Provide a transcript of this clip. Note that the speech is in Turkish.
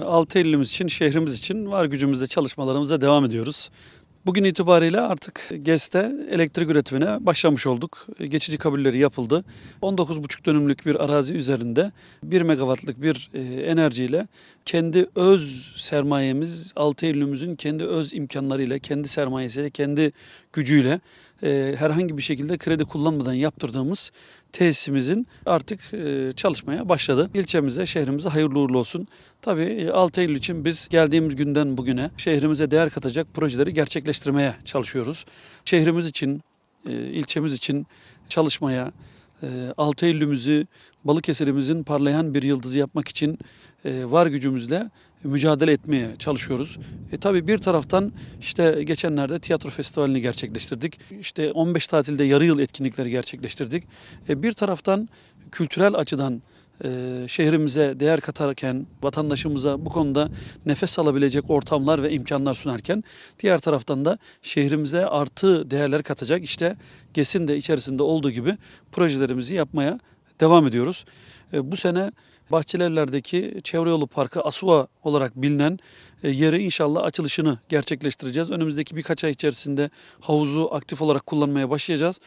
6 Eylül'ümüz için, şehrimiz için var gücümüzle çalışmalarımıza devam ediyoruz. Bugün itibariyle artık GES'te elektrik üretimine başlamış olduk. Geçici kabulleri yapıldı. 19,5 dönümlük bir arazi üzerinde 1 megawattlık bir e, enerjiyle kendi öz sermayemiz 6 Eylül'ümüzün kendi öz imkanlarıyla, kendi sermayesiyle, kendi gücüyle e, herhangi bir şekilde kredi kullanmadan yaptırdığımız tesisimizin artık e, çalışmaya başladı. İlçemize, şehrimize hayırlı uğurlu olsun. Tabii e, 6 Eylül için biz geldiğimiz günden bugüne şehrimize değer katacak projeleri gerçekleştirmeye çalışıyoruz. Şehrimiz için, e, ilçemiz için çalışmaya, e, 6 Eylül'ümüzü Balıkesir'imizin parlayan bir yıldızı yapmak için e, var gücümüzle mücadele etmeye çalışıyoruz. E tabii bir taraftan işte geçenlerde tiyatro festivalini gerçekleştirdik. İşte 15 tatilde yarı yıl etkinlikleri gerçekleştirdik. E bir taraftan kültürel açıdan şehrimize değer katarken, vatandaşımıza bu konuda nefes alabilecek ortamlar ve imkanlar sunarken, diğer taraftan da şehrimize artı değerler katacak işte GES'in de içerisinde olduğu gibi projelerimizi yapmaya devam ediyoruz. E, bu sene Bahçelievler'deki Çevre Yolu Parkı Asuva olarak bilinen e, yeri inşallah açılışını gerçekleştireceğiz. Önümüzdeki birkaç ay içerisinde havuzu aktif olarak kullanmaya başlayacağız.